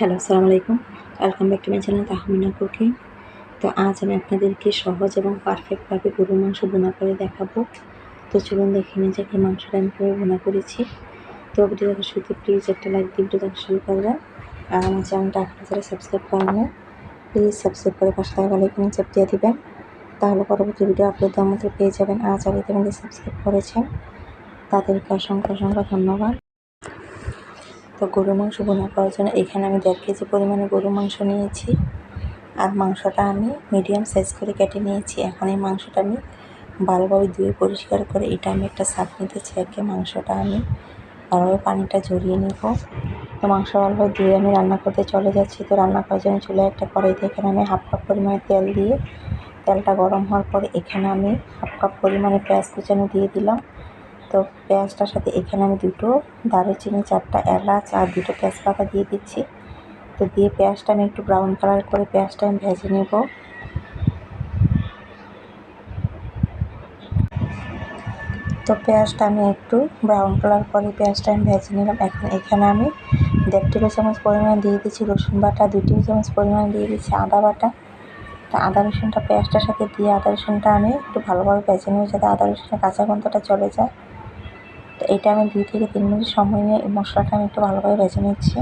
Hello, আসসালামু আলাইকুম। Welcome back to my channel Tahmina cooking. তো আজ আমি আপনাদেরকে সহজ এবং পারফেক্টভাবে গরু মাংস বোনা করে দেখাবো। তো চলুন দেখে নিই যে মাংসটা আমি কীভাবে বোনা করেছি। তো ভিডিও শুরুতে প্লিজ একটা লাইক দিয়ে ভিডিও দেখা শুরু করবেন। আর আমার চ্যানেলটা আপনারা যারা সাবস্ক্রাইব করেন না প্লিজ সাবস্ক্রাইব করে পাশে থাকা বেলাইকনে চাপ দিয়ে দিবেন। তাহলে পরবর্তী ভিডিও আপলোড মতো পেয়ে যাবেন। আজ আগে থেকে সাবস্ক্রাইব করেছেন তাদেরকে অসংখ্য অসংখ্য ধন্যবাদ। তো গরু মাংস বোনা করার জন্য এখানে আমি দেড় কেজি পরিমাণে গরু মাংস নিয়েছি। আর মাংসটা আমি মিডিয়াম সাইজ করে কেটে নিয়েছি। এখন এই মাংসটা আমি ভালোভাবে ধুয়ে পরিষ্কার করে এটা আমি একটা নিতে ছেঁকে মাংসটা আমি ভালোভাবে পানিটা ঝরিয়ে নেব। তো মাংস ভালোভাবে ধুয়ে আমি রান্না করতে চলে যাচ্ছি। তো রান্না করার জন্য চুলে একটা কড়াইতে এখানে আমি হাফ কাপ পরিমাণে তেল দিয়ে, তেলটা গরম হওয়ার পরে এখানে আমি হাফ কাপ পরিমাণে পেঁয়াজ কুচানো দিয়ে দিলাম। তো পেঁয়াজটার সাথে এখানে আমি দুটো দারুচিনি, চারটা এলাচ আর দুটো তেজপাতা দিয়ে দিচ্ছি। তো দিয়ে পেঁয়াজটা আমি একটু ব্রাউন কালার করে পেঁয়াজটা আমি ভেজে নেব। তো পেঁয়াজটা আমি একটু ব্রাউন কালার করে পেঁয়াজটা আমি ভেজে নিলাম। এখন এখানে আমি দেড় টেবিল চামচ পরিমাণ দিয়ে দিচ্ছি রসুন বাটা, দুই টেবিল চামচ পরিমাণ দিয়ে দিচ্ছি আদা বাটা। তো আদা, রসুনটা পেঁয়াজটার সাথে দিয়ে আদা, রসুনটা আমি একটু ভালোভাবে ভেজে নেব যাতে আদা, রসুনের কাঁচা গন্ধটা চলে যায়। এটা আমি দুই থেকে তিন মিনিট সময় নিয়ে এই মশলাটা আমি একটু ভালোভাবে ভেজে নিচ্ছি।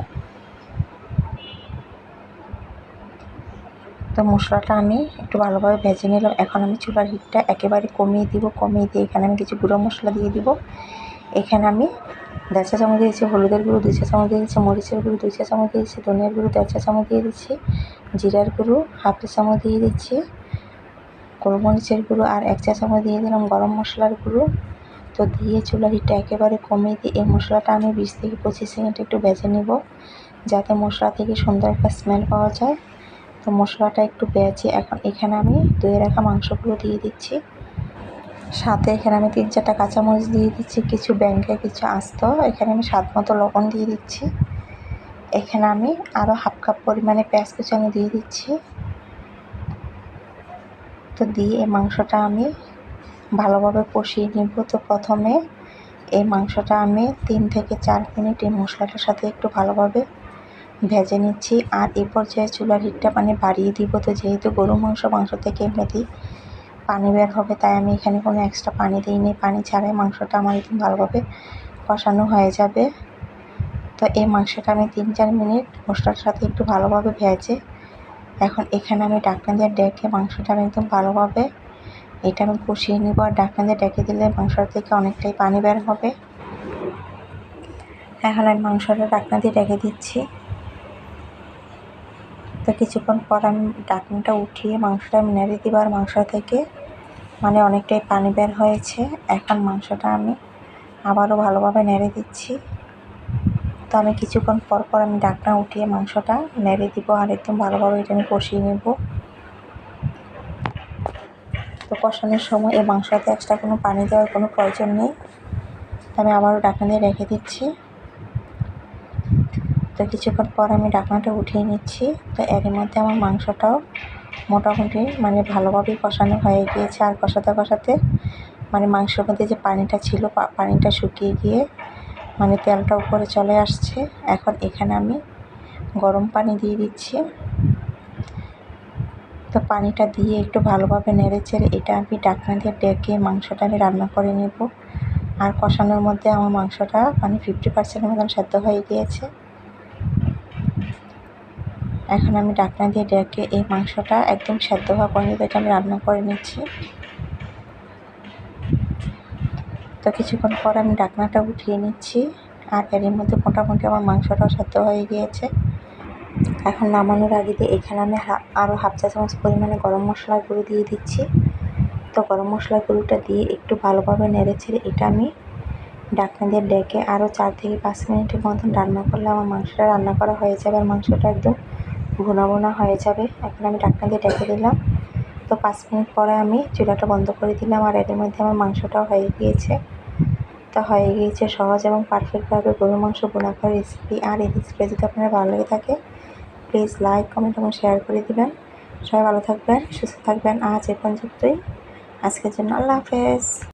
তো মশলাটা আমি একটু ভালোভাবে ভেজে নিলাম। এখন আমি চুলার হিটটা একেবারে কমিয়ে দিব, কমিয়ে দিয়ে এখানে আমি কিছু গুঁড়ো মশলা দিয়ে দিব। এখানে আমি দেড় চা চামচ দিয়েছি, হলুদের গুঁড়ো দুই চা চামচ দিয়ে দিচ্ছি মরিচের গুঁড়ো দুই চা চামচ দিয়েছি, ধনিয়ার গুঁড়ো দেড় চা চামচ দিয়ে দিচ্ছি, জিরার গুঁড়ো হাফ চা চামচ দিয়ে দিচ্ছি, গোলমরিচের গুঁড়ো আর এক চা চামচ দিয়ে দিলাম গরম মশলার গুঁড়ো। তো দিয়ে চুলার হিটটা একেবারে কমিয়ে দিয়ে, এই মশলাটা আমি বিশ থেকে পঁচিশ সেকেন্ড একটু বেজে নেব, যাতে মশলা থেকে সুন্দর একটা স্মেল পাওয়া যায়। তো মশলাটা একটু বেজে এখন এখানে আমি ধুয়ে রাখা মাংসগুলো দিয়ে দিচ্ছি। সাথে এখানে আমি তিন চারটা কাঁচামরিচ দিয়ে দিচ্ছি, কিছু ব্যাঙ্কে কিছু আস্ত, এখানে আমি স্বাদ মতো লবণ দিয়ে দিচ্ছি। এখানে আমি আরও হাফ কাপ পরিমাণে পেঁয়াজ কুচানো দিয়ে দিচ্ছি। তো দিয়ে এই মাংসটা আমি ভালোভাবে কষিয়ে নিব। তো প্রথমে এই মাংসটা আমি তিন থেকে চার মিনিট এই মশলাটার সাথে একটু ভালোভাবে ভেজে নিচ্ছি। আর এ পর্যায়ে চুলার হিটটা মানে বাড়িয়ে দিব। তো যেহেতু গরু মাংস মাংস থেকে এমনিতেই পানি বের হবে, তাই আমি এখানে কোনো এক্সট্রা পানি দিইনি। পানি ছাড়াই মাংসটা আমার একদম ভালোভাবে কষানো হয়ে যাবে। তো এই মাংসটা আমি তিন চার মিনিট মশলার সাথে একটু ভালোভাবে ভেজে, এখন এখানে আমি ডাকনা দিয়ে ডেকে মাংসটা আমি একদম ভালোভাবে এটা আমি কষিয়ে নিব আর ডাকনা দিয়ে ডেকে দিলে মাংসটা থেকে অনেকটাই পানি বের হবে। এখন আমি মাংসটা ডাকনা দিয়ে ডেকে দিচ্ছি। তো কিছুক্ষণ পর আমি ডাকনাটা উঠিয়ে মাংসটা আমি নেড়ে দিব আর মাংস থেকে। মানে অনেকটাই পানি বের হয়েছে। এখন মাংসটা আমি আবারও ভালোভাবে নেড়ে দিচ্ছি। তো আমি কিছুক্ষণ পর পর আমি ডাকনা উঠিয়ে মাংসটা নেড়ে দিব আর একদম ভালোভাবে এটা আমি কষিয়ে নেব। তো কষানোর সময় এই মাংসতে এক্সট্রা কোনো পানি দেওয়ার কোনো প্রয়োজন নেই। আমি আবারও ডাকনা দিয়ে রেখে দিচ্ছি। তো কিছুক্ষণ পর আমি ডাকনাটা উঠিয়ে নিচ্ছি। তো এর মধ্যে আমার মাংসটাও মোটামুটি মানে ভালোভাবেই কষানো হয়ে গিয়েছে। আর কষাতে কষাতে মানে মাংসের মধ্যে যে পানিটা ছিল পানিটা শুকিয়ে গিয়ে মানে তেলটা উপরে চলে আসছে। এখন এখানে আমি গরম পানি দিয়ে দিচ্ছি। তো পানিটা দিয়ে একটু ভালোভাবে নেড়ে চেড়ে এটা আমি ডাকনা দিয়ে ডেকে মাংসটা আমি রান্না করে নেব। আর কষানোর মধ্যে আমার মাংসটা মানে ফিফটি পার্সেন্টের মতন সেদ্ধ হয়ে গিয়েছে। এখন আমি ডাকনা দিয়ে ডেকে এই মাংসটা একদম সেদ্ধ হওয়া পর্যন্ত এটা আমি রান্না করে নিচ্ছি। তো কিছুক্ষণ পর আমি ডাকনাটা উঠিয়ে নিচ্ছি। আর এর মধ্যে মোটামুটি আমার মাংসটাও সেদ্ধ হয়ে গিয়েছে। এখন নামানোর আগে দিয়ে এখানে আমি আরও হাফ চা চামচ পরিমাণে গরম মশলার গুঁড়ো দিয়ে দিচ্ছি। তো গরম মশলার গুঁড়োটা দিয়ে একটু ভালোভাবে নেড়ে ছেড়ে এটা আমি ডাকনা দিয়ে ডেকে আরও চার থেকে পাঁচ মিনিটের মতন রান্না করলে আমার মাংসটা রান্না করা হয়ে যাবে আর মাংসটা একদম ভুনা ভুনা হয়ে যাবে। এখন আমি ডাকনা দিয়ে ডেকে দিলাম। তো পাঁচ মিনিট পরে আমি চুলাটা বন্ধ করে দিলাম আর এর মধ্যে আমার মাংসটাও হয়ে গিয়েছে। তো হয়ে গিয়েছে সহজ এবং পারফেক্টভাবে গরু মাংস বোনা করার রেসিপি আর এই রেসিপি যদি আপনার ভালো লেগে থাকে প্লিজ লাইক, কমেন্ট এবং শেয়ার করে দিবেন। সবাই ভালো থাকবেন, সুস্থ থাকবেন। আজ এ পর্যন্তই। আজকের জন্য আল্লাহ হাফেজ।